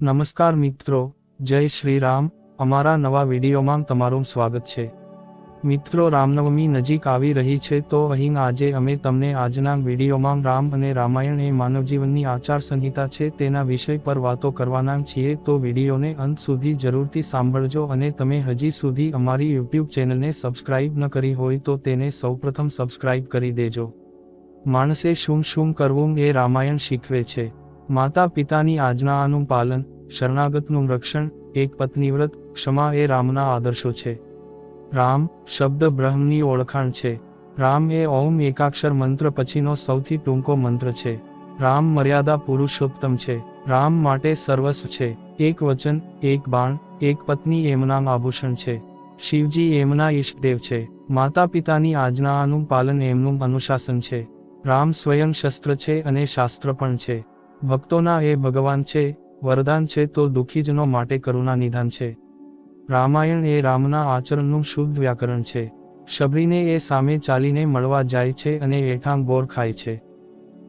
નમસ્કાર મિત્રો, જય શ્રી રામ. અમારા નવા વિડીયોમાં તમારું સ્વાગત છે. મિત્રો, રામનવમી નજીક આવી રહી છે તો અહીં આજે અમે તમને આજના વિડીયોમાં રામ અને રામાયણ એ માનવજીવનની આચાર સંહિતા છે તેના વિષય પર વાતો કરવાના છીએ તો વિડીયોને અંત સુધી જરૂરથી સાંભળજો અને તમે હજી સુધી અમારી યુટ્યુબ ચેનલને સબસ્ક્રાઇબ ન કરી હોય તો તેને સૌપ્રથમ સબસ્ક્રાઇબ કરી દેજો. માણસે શું શું કરવું એ રામાયણ શીખવે છે. માતા પિતાની આજ્ઞાનું પાલન, શરણાગતનું રક્ષણ, એક પત્નીવ્રત, ક્ષમા એ રામના આદર્શો છે. રામ શબ્દ બ્રહ્મની ઓળખાણ છે. રામ એ ઓમ એકાક્ષર મંત્ર પછીનો સૌથી ટૂંકો મંત્ર છે. રામ મર્યાદા પુરુષોત્તમ છે. રામ માટે સર્વસ્વ છે. એક વચન, એક બાણ, એક પત્ની એમના આભૂષણ છે. શિવજી એમના ઈષ્ટદેવ છે. માતા પિતાની આજ્ઞાનું પાલન એમનું અનુશાસન છે. રામ સ્વયં શસ્ત્ર છે અને શાસ્ત્ર પણ છે. ભક્તોના એ ભગવાન છે, વરદાન છે તો દુઃખીજનો માટે કરુણા નિધાન છે. રામાયણ એ રામના આચરણનું શુદ્ધ વ્યાકરણ છે. શબરીને એ સામે ચાલીને મળવા જાય છે અને એઠાંગ બોર ખાય છે.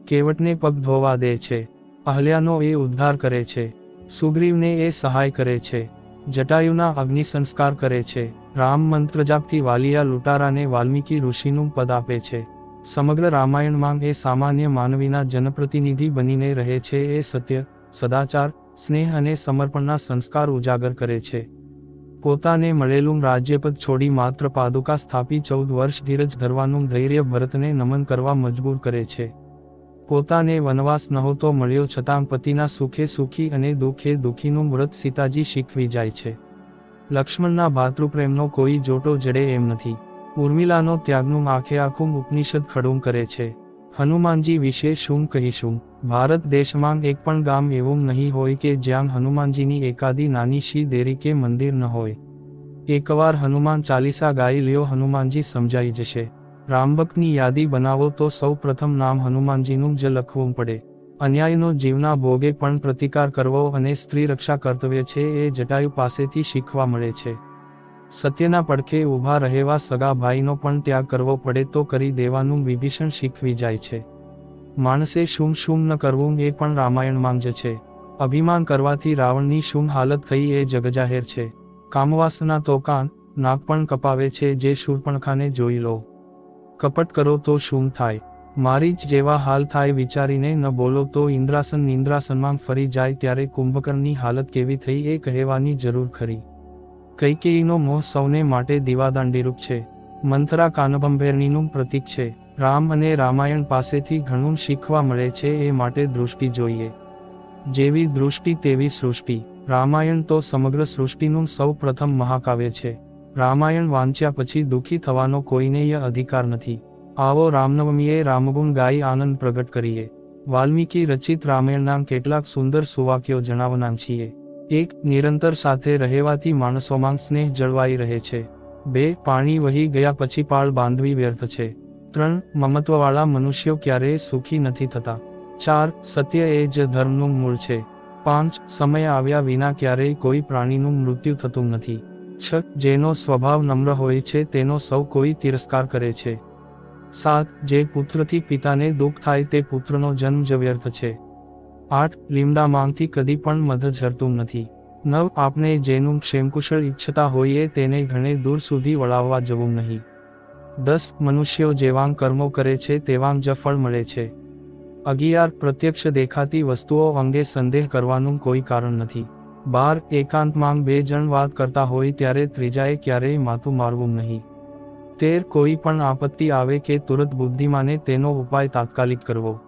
કેવટને પગ ધોવા દે છે. અહલ્યાનો એ ઉદ્ધાર કરે છે. સુગ્રીવને એ સહાય કરે છે. જટાયુના અગ્નિ સંસ્કાર કરે છે. રામ મંત્ર જાપથી વાલિયા લૂંટારાને વાલ્મીકી ઋષિનું પદ આપે છે. સમગ્ર રામાયણમાં એ સામાન્ય માનવીના જનપ્રતિનિધિ બનીને રહે છે, એ સત્ય, સદાચાર, સ્નેહ અને સમર્પણના સંસ્કાર ઉજાગર કરે છે. પોતાને મળેલું રાજ્યપદ છોડી માત્ર પાદુકા સ્થાપી ચૌદ વર્ષ ધીરજ ધરવાનું ધૈર્ય ભરતને નમન કરવા મજબૂર કરે છે. પોતાને વનવાસ નહોતો મળ્યો છતાં પતિના સુખે સુખી અને દુઃખે દુઃખીનું વ્રત સીતાજી શીખવી જાય છે. લક્ષ્મણના ભાતૃપ્રેમનો કોઈ જોટો જડે એમ નથી. ઉર્મિલાનો ત્યાગનું આખે આખું ઉપનિષદ ખડું કરે છે. હનુમાનજી વિશે શું કહીશું? ભારત દેશમાં એક પણ ગામ એવું નહીં હોય કે જ્યાં હનુમાનજીની એકાદી નાની શી દેરી કે મંદિર ન હોય. એકવાર હનુમાન ચાલીસા ગાઈ લ્યો હનુમાનજી સમજાઈ જશે. રામબકની યાદી બનાવો તો સૌ પ્રથમ નામ હનુમાનજીનું જ લખવું પડે. અન્યાયનો જીવના ભોગે પણ પ્રતિકાર કરવો અને સ્ત્રી રક્ષા કર્તવ્ય છે એ જટાયુ પાસેથી શીખવા મળે છે. સત્યના પડખે ઊભા રહેવા સગા ભાઈનો પણ ત્યાગ કરવો પડે તો કરી દેવાનું વિભીષણ શીખવી જાય છે. માણસે શું શું ન કરવું એ પણ રામાયણમાં જ છે. અભિમાન કરવાથી રાવણની શું હાલત થઈ એ જગજાહેર છે. કામવાસના તો કાન નાક પણ કપાવે છે જે શૂરપણખાને જોઈ લો. કપટ કરો તો શું થાય. મારી જ જેવા હાલ થાય વિચારીને ન બોલો તો ઇન્દ્રાસન નિંદ્રાસનમાં ફરી જાય ત્યારે કુંભકર્ણની હાલત કેવી થઈ એ કહેવાની જરૂર ખરી. કૈકેયીનો મોહ સૌને માટે દીવાદાંડીરૂપ છે. મંથરા કાનભંભેરણીનું પ્રતીક છે. રામ અને રામાયણ પાસેથી ઘણું શીખવા મળે છે એ માટે દૃષ્ટિ જોઈએ. જેવી દૃષ્ટિ તેવી સૃષ્ટિ. રામાયણ તો સમગ્ર સૃષ્ટિનું સૌ પ્રથમ મહાકાવ્ય છે. રામાયણ વાંચ્યા પછી દુઃખી થવાનો કોઈને અધિકાર નથી. આવો રામનવમીએ રામગુણ ગાઈ આનંદ પ્રગટ કરીએ. વાલ્મીકી રચિત રામાયણના કેટલાક સુંદર સુવાક્યો જણાવના છીએ. એક નિરંતર સાથે રહેવાથી માણસોમાં સ્નેહ જળવાઈ રહે છે. બે, પાણી વહી ગયા પછી પાળ બાંધવી વ્યર્થ છે. ત્રણ, મમત્વવાળા મનુષ્યો ક્યારેય સુખી નથી થતા. ચાર, સત્ય એ જ ધર્મનું મૂળ છે. પાંચ, સમય આવ્યા વિના ક્યારેય કોઈ પ્રાણીનું મૃત્યુ થતું નથી. છ, જેનો સ્વભાવ નમ્ર હોય છે તેનો સૌ કોઈ તિરસ્કાર કરે છે. સાત, જે પુત્રથી પિતાને દુઃખ થાય તે પુત્રનો જન્મ જ વ્યર્થ છે. આઠ લીમડા માંગથી કદી પણ મધ ઝરતું નથી. નવ આપણે જેનું ક્ષેમકુશળ ઈચ્છતા હોઈએ તેને ઘણે દૂર સુધી વળાવવા જવું નહીં. દસ, મનુષ્યો જેવાં કર્મો કરે છે તેવાં જ ફળ મળે છે. અગિયાર, પ્રત્યક્ષ દેખાતી વસ્તુઓ અંગે સંદેહ કરવાનું કોઈ કારણ નથી. બાર એકાંતમાં બે જણ વાત કરતા હોય ત્યારે ત્રીજાએ ક્યારેય માથું મારવું નહીં. તેર, કોઈ પણ આપત્તિ આવે કે તુરત બુદ્ધિમાને તેનો ઉપાય તાત્કાલિક કરવો.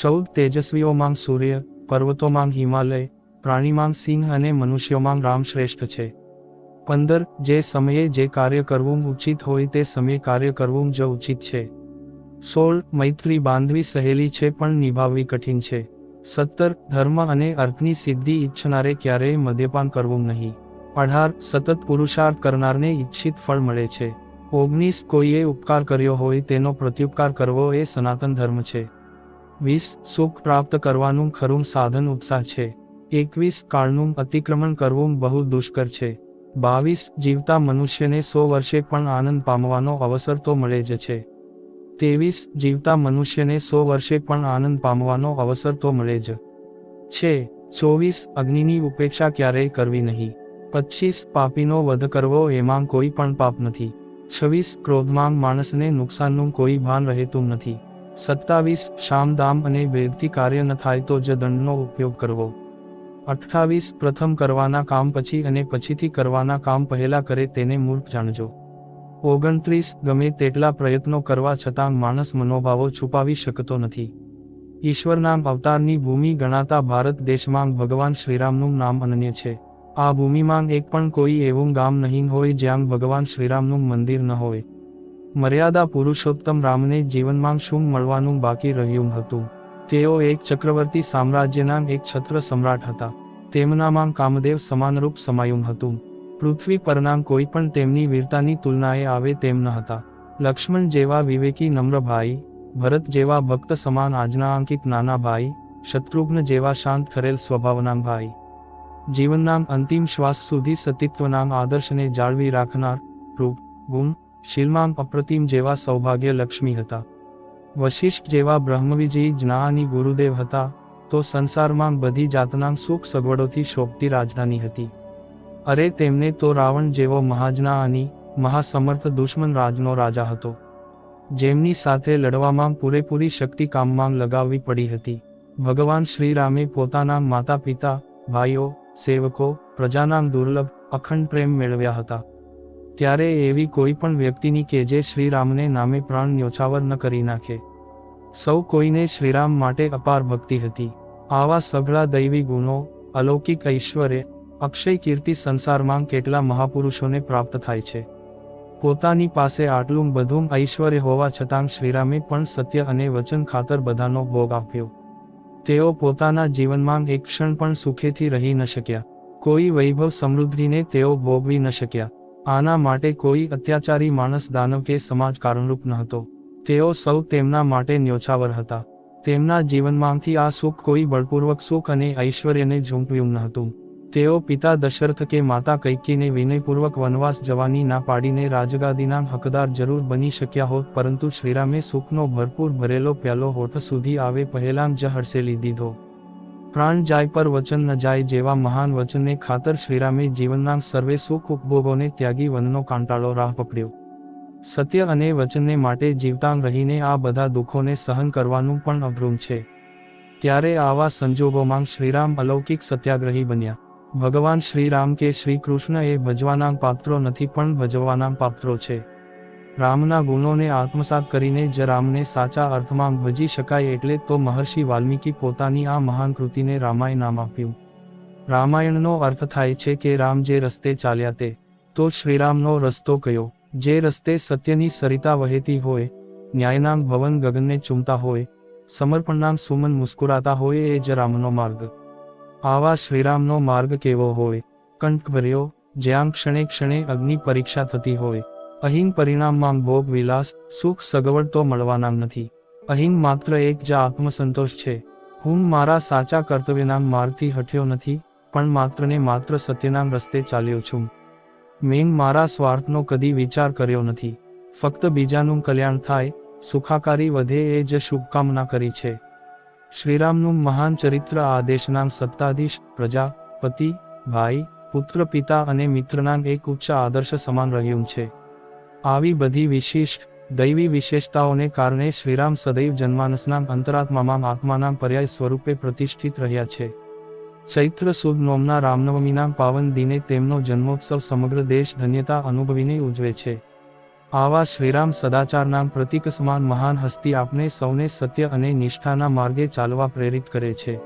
ચૌદ તેજસ્વીઓમાં સૂર્ય પર્વતોમાં હિમાલય પ્રાણીમાં સિંહ અને મનુષ્યોમાં રામ શ્રેષ્ઠ છે. પંદર, જે સમયે જે કાર્ય કરવું ઉચિત હોય તે સમયે કાર્ય કરવું જ ઉચિત છે. સોળ, મૈત્રી બાંધવી સહેલી છે પણ નિભાવવી કઠિન છે. સત્તર, ધર્મ અને અર્થની સિદ્ધિ ઈચ્છનારે ક્યારેય મદ્યપાન કરવું નહીં. અઢાર, સતત પુરુષાર્થ કરનારને ઈચ્છિત ફળ મળે છે. ઓગણીસ, કોઈએ ઉપકાર કર્યો હોય તેનો પ્રત્યુપકાર કરવો એ સનાતન ધર્મ છે. વીસ સુખ પ્રાપ્ત કરવાનું ખરું સાધન ઉત્સાહ છે. એકવીસ કાળનું અતિક્રમણ કરવું બહુ દુષ્કર છે. બાવીસ જીવતા મનુષ્યને સો વર્ષે પણ આનંદ પામવાનો અવસર તો મળે જ છે. ત્રેવીસ જીવતા મનુષ્યને સો વર્ષે પણ આનંદ પામવાનો અવસર તો મળે જ છે. ચોવીસ અગ્નિની ઉપેક્ષા ક્યારેય કરવી નહીં. પચીસ પાપીનો વધ કરવો એમાં કોઈ પણ પાપ નથી. છવ્વીસ ક્રોધમાં માણસને નુકસાનનું કોઈ ભાન રહેતું નથી. સત્તાવીસ શામદામ અને વેદથી કાર્ય ન થાય તો જ દંડનો ઉપયોગ કરવો. અઠ્ઠાવીસ પ્રથમ કરવાના કામ પછી અને પછીથી કરવાના કામ પહેલા કરે તેને મૂર્ખ જાણજો. ઓગણત્રીસ ગમે તેટલા પ્રયત્નો કરવા છતાં માણસ મનોભાવો છુપાવી શકતો નથી. ઈશ્વરના અવતારની ભૂમિ ગણાતા ભારત દેશમાં ભગવાન શ્રીરામનું નામ અનન્ય છે. આ ભૂમિમાં એક પણ કોઈ એવું ગામ નહીં હોય જ્યાં ભગવાન શ્રીરામનું મંદિર ન હોય. મર્યાદા પુરુષોત્તમ રામને જીવનમાં શું મળવાનું બાકી રહ્યું હતું? તેઓ એક ચક્રવર્તી સામ્રાજ્યના એક છત્ર સમ્રાટ હતા. તેમનામાં કામદેવ સમાનરૂપ સમાયું હતું. પૃથ્વી પરના કોઈ પણ તેમની વીરતાની તુલનાએ આવે તેમ ન હતા. લક્ષ્મણ જેવા વિવેકી નમ્રભાઈ, ભરત જેવા ભક્ત સમાન આજના અંકિત નાના ભાઈ શત્રુઘ્ન જેવા શાંત ખરેલ સ્વભાવના ભાઈ. જીવનના અંતિમ શ્વાસ સુધી સતીત્વના આદર્શને જાળવી રાખનાર રૂપ, ગુણ શીલમાં અપ્રતિમ જેવા સૌભાગ્ય લક્ષ્મી હતા. વશિષ્ઠ જેવા બ્રહ્મવિજયી જ્ઞાની ગુરુદેવ હતા, તો સંસારમાં બધી જાતના સુખ સગવડોથી શોભતી રાજધાની હતી. અરે તેમને તો રાવણ જેવો મહાજ્ઞાની, મહાસમર્થ દુશ્મન રાજનો રાજા હતો. જેમની સાથે લડવામાં પૂરેપૂરી શક્તિ કામમાં લગાવવી પડી હતી. ભગવાન શ્રીરામે પોતાના માતા પિતા ભાઈઓ, સેવકો, પ્રજાના દુર્લભ, અખંડ પ્રેમ મેળવ્યા હતા. ત્યારે એવી કોઈ પણ વ્યક્તિની કે જે શ્રીરામને નામે પ્રાણ ન્યોછાવર ન કરી નાખે. સૌ કોઈને શ્રીરામ માટે અપાર ભક્તિ હતી. આવા સઘળા દૈવી ગુણો, અલૌકિક ઐશ્વર્ય, અક્ષય કીર્તિ સંસારમાં કેટલા મહાપુરુષોને પ્રાપ્ત થાય છે. પોતાની પાસે આટલું બધું ઐશ્વર્ય હોવા છતાં શ્રીરામે પણ સત્ય અને વચન ખાતર બધાનો ભોગ આપ્યો. તેઓ પોતાના જીવનમાં એક ક્ષણ પણ સુખેથી રહી ન શક્યા. કોઈ વૈભવ સમૃદ્ધિને તેઓ ભોગવી ન શક્યા. આના માટે કોઈ અત્યાચારી માણસ દાનવ કે સમાજ કારણરૂપ ન હતો. તેઓ સૌ તેમના માટે ન્યોછાવર હતા. તેમના જીવનમાંથી આ સુખ કોઈ બળપૂર્વક સુખ અને ઐશ્વર્યને ઝૂંટવ્યું ન હતું. તેઓ પિતા દશરથ કે માતા કૈકીને વિનયપૂર્વક વનવાસ જવાની ના પાડીને રાજગાદીના હકદાર જરૂર બની શક્યા હોત, પરંતુ શ્રીરામે સુખનો ભરપૂર ભરેલો પ્યાલો હોઠ સુધી આવે પહેલાં જ હડસેલી દીધો. પ્રાણ જાય પર વચન ન જાય જેવા મહાન વચનને ખાતર શ્રીરામે જીવનના સર્વે સુખ ઉપભોગોને ત્યાગી વનનો કાંટાળો રાહ પકડ્યો. સત્ય અને વચનને માટે જીવતાંગ રહીને આ બધા દુઃખોને સહન કરવાનું પણ અઘરું છે. ત્યારે આવા સંજોગોમાં શ્રીરામ અલૌકિક સત્યાગ્રહી બન્યા. ભગવાન શ્રીરામ કે શ્રી કૃષ્ણ એ ભજવાના પાત્રો નથી પણ ભજવાના પાત્રો છે. રામના ગુણોને આત્મસાત કરીને જ રામને સાચા અર્થમાં ભજી શકાય એટલે તો મહર્ષિ વાલ્મીકી પોતાની આ મહાન કૃતિને રામાયણ નામ આપ્યું. રામાયણનો અર્થ થાય છે કે રામ જે રસ્તે ચાલ્યા તે, તો શ્રીરામનો રસ્તો કયો, જે રસ્તે સત્યની સરિતા વહેતી હોય, ન્યાયનામ ભવન ગગનને ચૂમતા હોય, સમર્પણનામ સુમન મુસ્કુરાતા હોય એ જ રામનો માર્ગ. આવા શ્રીરામનો માર્ગ કેવો હોય કંઠભર્યો જ્યાં ક્ષણે ક્ષણે અગ્નિ પરીક્ષા થતી હોય અહીં પરિણામમાં ભોગ, વિલાસ, સુખ, સગવડ તો મળવાના નથી. અહીં માત્ર એક જ આત્મસંતોષ છે. હું મારા સાચા કર્તવ્યના માર્ગથી હટ્યો નથી, પણ માત્ર ને માત્ર સત્યના રસ્તે ચાલ્યો છું. મેં મારા સ્વાર્થનો કદી વિચાર કર્યો નથી. ફક્ત બીજાનું કલ્યાણ થાય, સુખાકારી વધે એ જ શુભકામના કરી છે. શ્રીરામનું મહાન ચરિત્ર આ દેશના સત્તાધીશ, પ્રજા, પતિ, ભાઈ, પુત્ર, પિતા અને મિત્રના એક ઉચ્ચ આદર્શ સમાન રહ્યું છે. આવી બધી વિશિષ્ટ દૈવી વિશેષતાઓને કારણે શ્રીરામ સદૈવ જન્માનસના અંતરાત્મામાં આત્માના પર્યાય સ્વરૂપે પ્રતિષ્ઠિત રહ્યા છે. ચૈત્ર સુદ નોમના રામનવમીના પાવન દિને તેમનો જન્મોત્સવ સમગ્ર દેશ ધન્યતા અનુભવીને ઉજવે છે. આવા શ્રીરામ સદાચારના પ્રતિક સમાન મહાન હસ્તી આપને સૌને સત્ય અને નિષ્ઠાના માર્ગે ચાલવા પ્રેરિત કરે છે.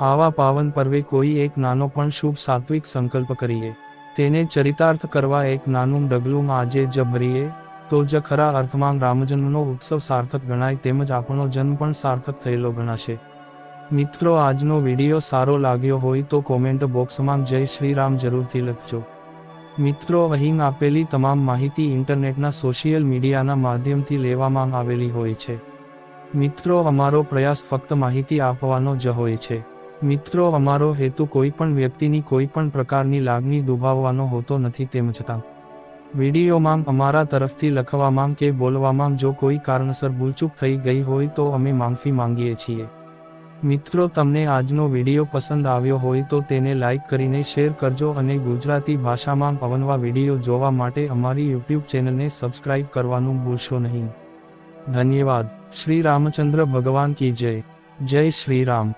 આવા પાવન પર્વે કોઈ એક નાનો પણ શુભ સાત્વિક સંકલ્પ કરીએ. તેને ચરિતાર્થ કરવા એક નાનું ડગલું આજે જ ભરીએ તો જ ખરા અર્થમાં રામજન્મનો ઉત્સવ સાર્થક ગણાય તેમજ આપણો જન્મ પણ સાર્થક થયેલો ગણાશે. મિત્રો, આજનો વીડિયો સારો લાગ્યો હોય તો કોમેન્ટ બોક્સમાં જય શ્રી રામ જરૂરથી લખજો. મિત્રો, અહીં આપેલી તમામ માહિતી ઇન્ટરનેટના સોશિયલ મીડિયાના માધ્યમથી લેવામાં આવેલી હોય છે. મિત્રો, અમારો પ્રયાસ ફક્ત માહિતી આપવાનો જ હોય છે. મિત્રો, અમારો હેતુ કોઈ પણ વ્યક્તિની કોઈ પણ પ્રકારની લાગણી દુભાવવાનો હોતો નથી તેમ છતાં. વિડીયોમાં અમારા તરફથી લખવામાં કે બોલવામાં જો કોઈ કારણસર ભૂલચૂક થઈ ગઈ હોય તો અમે માફી માંગીએ છીએ. મિત્રો, તમને આજનો વીડિયો પસંદ આવ્યો હોય તો તેને લાઈક કરીને શેર કરજો અને ગુજરાતી ભાષામાં અવનવા વીડિયો જોવા માટે અમારી યુટ્યુબ ચેનલને સબસ્ક્રાઇબ કરવાનું ભૂલશો નહીં. ધન્યવાદ. શ્રી રામચંદ્ર ભગવાન કી જય. જય શ્રી રામ.